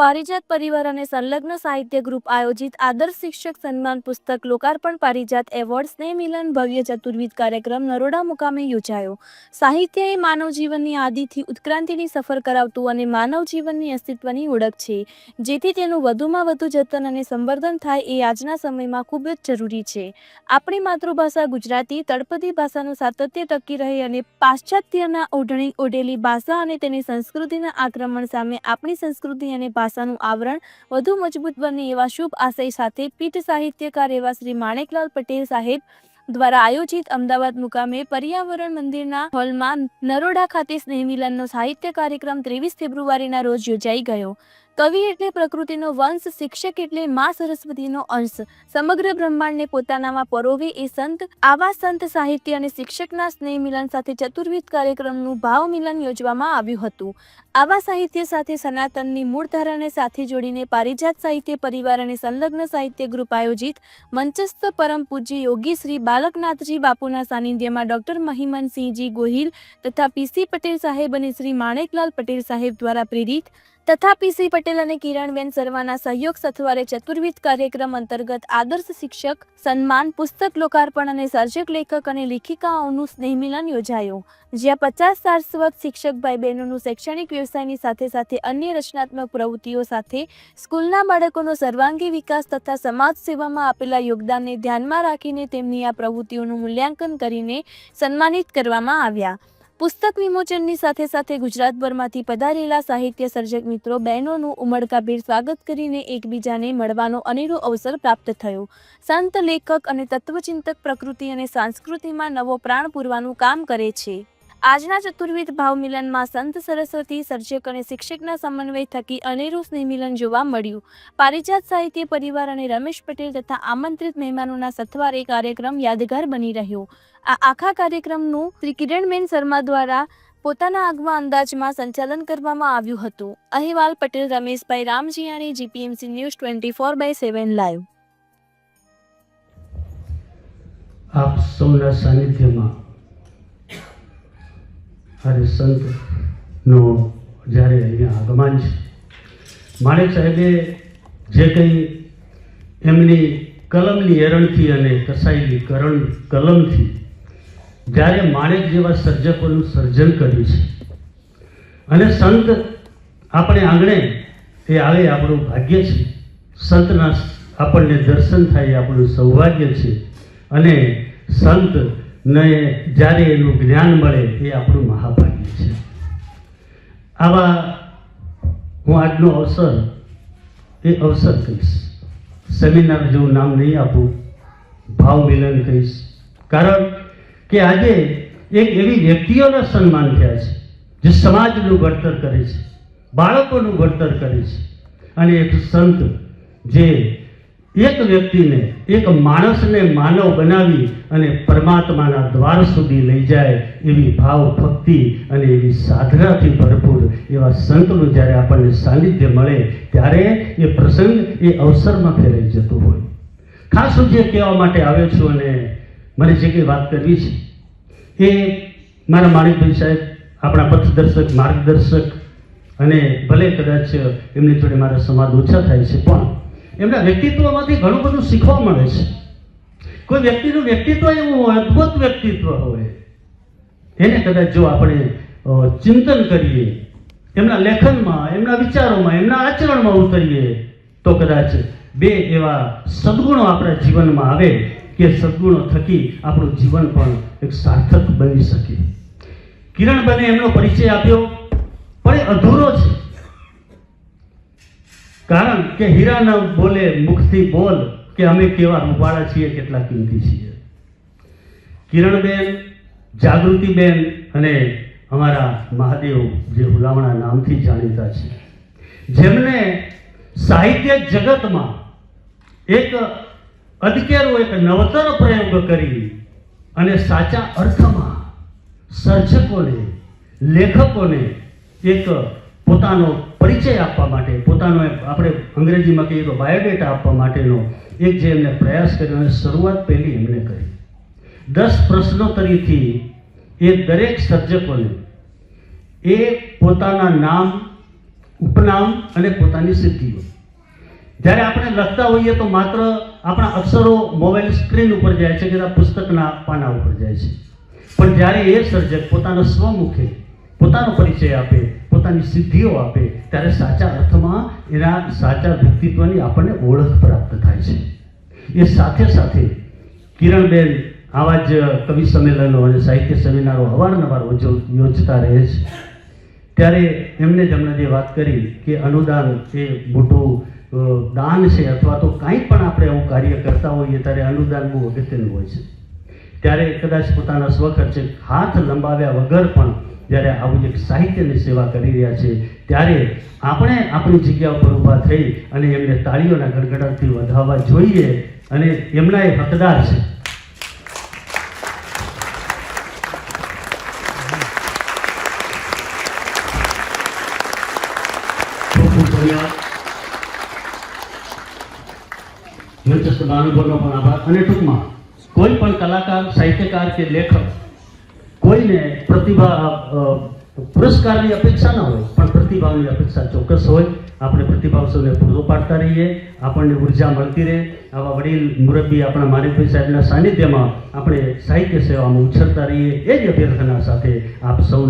Parijat પરિવાર અને સંલગ્ન સાહિત્ય ગ્રુપ આયોજિત આદર્શ શિક્ષક સન્માન પુસ્તક લોકાર્પણ પારિજાત એવોર્ડ સ્નેહ મિલન ભવ્ય ચતુર્વિધ કાર્યક્રમ નરોડા મુકામે યોજાયો. સાહિત્ય એ માનવ જીવનની આદિથી ઉત્ક્રાંતિની સફર કરાવતું અને માનવ જીવનની અસ્તિત્વની ઓળખ છે. જેથી તેનું વધુમાં વધુ જતન અને સંવર્ધન થાય એ આજના સમયમાં ખૂબ જ જરૂરી છે. આપણી માતૃભાષા ગુજરાતી, તળપદી ભાષાનું સાતત્ય ટકી રહે અને પાશ્ચાત્યના ઓઢણી ઓઢેલી ભાષા અને તેની સંસ્કૃતિના આક્રમણ સામે આપણી સંસ્કૃતિ અને ભાષાનું આવરણ વધુ મજબૂત બને એવા શુભ આશય સાથે પીઠ સાહિત્યકાર એવા શ્રી માણેકલાલ પટેલ સાહેબ દ્વારા આયોજિત અમદાવાદ મુકામે પર્યાવરણ મંદિરના હોલમાં નરોડા ખાતે સ્નેહમિલનનો સાહિત્ય કાર્યક્રમ ત્રેવીસ ફેબ્રુઆરીના રોજ યોજાઈ ગયો. કવિ એટલે પ્રકૃતિનો વંશ, શિક્ષક એટલે મા સરસ્વતીનો અંશ. સમગ્ર બ્રહ્માંડને પોતાનામાં પરોવે એ સંત, આવા સંત સાહિત્ય અને શિક્ષકના સ્નેહ મિલન સાથે ચતુર્વિધ કાર્યક્રમનું ભાવ મિલન યોજવામાં આવ્યું હતું. આવા સાહિત્ય સાથે સનાતનની મૂળધારાને સાથે જોડીને પારિજાત સાહિત્ય પરિવાર અને સંલગ્ન સાહિત્ય ગ્રુપ આયોજિત મંચસ્થ પરમ પૂજ્ય યોગી શ્રી બાલકનાથજી બાપુના સાનિધ્યમાં ડોક્ટર મહિમનસિંહજી ગોહિલ તથા પીસી પટેલ સાહેબ અને શ્રી માણેકલાલ પટેલ સાહેબ દ્વારા પ્રેરિત તથા પીસી પટેલ અને કિરણબેન સરવાના સહયોગ સથવારે ચતુર્વિધ કાર્યક્રમ અંતર્ગત આદર્શ શિક્ષક, સન્માન, પુસ્તક લોકાર્પણ અને સર્જક લેખક અને લેખિકાઓનું સ્નેહમિલન યોજાયું. જ્યાં પચાસ સારસ્વત શિક્ષક ભાઈ બહેનોનું શૈક્ષણિક વ્યવસાયની સાથે સાથે અન્ય રચનાત્મક પ્રવૃત્તિઓ સાથે સ્કૂલના બાળકોનો સર્વાંગી વિકાસ તથા સમાજ સેવામાં આપેલા યોગદાનને ધ્યાનમાં રાખીને તેમની આ પ્રવૃત્તિઓનું મૂલ્યાંકન કરીને સન્માનિત કરવામાં આવ્યા. પુસ્તક વિમોચનની સાથે સાથે ગુજરાતભરમાંથી પધારેલા સાહિત્ય સર્જક મિત્રો બહેનોનું ઉમળકાભેર સ્વાગત કરીને એકબીજાને મળવાનો અનેરો અવસર પ્રાપ્ત થયો. સંત લેખક અને તત્વચિંતક પ્રકૃતિ અને સંસ્કૃતિમાં નવો પ્રાણ પૂરવાનું કામ કરે છે. આજના ચતુર્વિધ ભાવ મિલનમાં સંત સરસ્વતી, સર્જક અને શિક્ષકના સમન્વય થકી અનેરું સ્નેહમિલન જોવા મળ્યું. પારિજાત સાહિત્ય પરિવાર અને રમેશ પટેલ તથા આમંત્રિત મહેમાનોના સથવારે કાર્યક્રમ યાદગાર બની રહ્યો. આ આખા કાર્યક્રમનું શ્રી કિરણબેન શર્મા દ્વારા પોતાના આગવા અંદાજમાં સંચાલન કરવામાં આવ્યું હતું. અહેવાલ Patel, Rameshbhai Ramjiyani GPMC news twenty four by seven live. આપ સૌના સાનિધ્યમાં હરે સંતનો જ્યારે અહીંયા આગમન છે. માણેક સાહેબે જે કંઈ એમની કલમની એરણથી અને કસાયેલી કરણ કલમથી જ્યારે માણેક જેવા સર્જકોનું સર્જન કર્યું છે. અને સંત આપણે આંગણે એ આવે આપણું ભાગ્ય છે. સંતના આપણને દર્શન થાય આપણું સૌભાગ્ય છે. અને સંત ને જ્યારે એનું જ્ઞાન મળે એ આપણું મહાભાગ્ય છે. આવા હું આજનો અવસર, એ અવસર કહીશ. સેમિનાર જેવું નામ નહીં આપું, ભાવ મિલન કહીશ. કારણ કે આજે એક એવી વ્યક્તિઓના સન્માન થયા છે, જે સમાજનું ઘડતર કરે છે, બાળકોનું ઘડતર કરે છે. અને એક સંત જે એક વ્યક્તિને, એક માણસને માનવ બનાવી અને પરમાત્માના દ્વાર સુધી લઈ જાય એવી ભાવ ભક્તિ અને એવી સાધનાથી ભરપૂર એવા સંતનું જ્યારે આપણને સાનિધ્ય મળે, ત્યારે એ પ્રસંગ એ અવસરમાં ફેરાઈ જતો હોય. ખાસ હું જે કહેવા માટે આવ્યો છું અને મને જે કંઈ વાત કરવી છે એ મારા માણિકભાઈ સાહેબ, આપણા પથદર્શક, માર્ગદર્શક અને ભલે કદાચ એમની જોડે મારા સંવાદ ઓછા થાય છે, પણ એમના વ્યક્તિત્વમાંથી ઘણું બધું શીખવા મળે છે. કોઈ વ્યક્તિનું વ્યક્તિત્વ એવું હોય, અદ્ભુત વ્યક્તિત્વ હોય, એને કદાચ જો આપણે ચિંતન કરીએ, એમના લેખનમાં, એમના વિચારોમાં, એમના આચરણમાં ઉતરીએ, તો કદાચ બે એવા સદગુણો આપણા જીવનમાં આવે કે સદગુણો થકી આપણું જીવન પણ એક સાર્થક બની શકે. કિરણ બને એમનો પરિચય આપ્યો, પણ એ અધૂરો છે. કારણ કે હીરા ન બોલે, મુખથી બોલ કે અમે કેવા રૂપાળા છીએ, કેટલા કિંમતી છીએ. કિરણબેન, જાગૃતિબેન અને અમારા મહાદેવ જે હુલામણા નામથી જાણીતા છે. જેમને સાહિત્ય જગતમાં એક અદકેરો એક નવતર પ્રયોગ કરી અને સાચા અર્થમાં સર્જકોને, લેખકોને એક પોતાનો પરિચય આપવા માટે, પોતાનો આપણે અંગ્રેજીમાં કહીએ તો બાયોડેટા આપવા માટેનો એક જે એમને પ્રયાસ કર્યો અને શરૂઆત પહેલી એમણે કરી. દસ પ્રશ્નોત્તરીથી એ દરેક સર્જકોને એ પોતાના નામ, ઉપનામ અને પોતાની સિદ્ધિઓ. જ્યારે આપણે લખતા હોઈએ તો માત્ર આપણા અક્ષરો મોબાઈલ સ્ક્રીન ઉપર જાય છે કે પુસ્તકના પાના ઉપર જાય છે. પણ જ્યારે એ સર્જક પોતાના સ્વમુખે પોતાનો પરિચય આપે પોતાની સિદ્ધિઓ આપે, ત્યારે સાચા અર્થમાં એના સાચા વ્યક્તિત્વની આપણને ઓળખ પ્રાપ્ત થાય છે. એ સાથે સાથે કિરણબેન આવા જ કવિ સંમેલનો અને સાહિત્ય સેમિનારો અવારનવાર યોજ- યોજતા રહે છે. ત્યારે એમને હમણાં જે વાત કરી કે અનુદાન એ મોટું દાન છે અથવા તો કાંઈ પણ આપણે એવું કાર્ય કરતા હોઈએ ત્યારે અનુદાન બહુ અગત્યનું હોય છે. ત્યારે કદાચ પોતાના સ્વખર્ચે હાથ લંબાવ્યા વગર પણ જ્યારે આવું એક સાહિત્યની સેવા કરી રહ્યા છે, ત્યારે આપણે આપણી જગ્યા ઉપર ઊભા થઈ અને એમને તાળીઓના ગડગડાટથી વધાવવા જોઈએ અને એમના એ હકદાર છે. મંચસ્થ મહાનુભાવનો પણ આભાર. અને ટૂંકમાં, કોઈ પણ કલાકાર, સાહિત્યકાર કે લેખક કોઈને પ્રતિભા પુરસ્કારની અપેક્ષા ન હોય, પણ પ્રતિભાવની અપેક્ષા ચોક્કસ હોય. આપણે પ્રતિભાવ સૌને પૂરો પાડતા રહીએ, આપણને ઊર્જા મળતી રહે. આવા વડીલ, મુરબ્બી આપણા માણેકભાઈ સાહેબના સાનિધ્યમાં આપણે સાહિત્ય સેવામાં ઉછરતા રહીએ. એ જ અભ્યર્થના સાથે આપ સૌને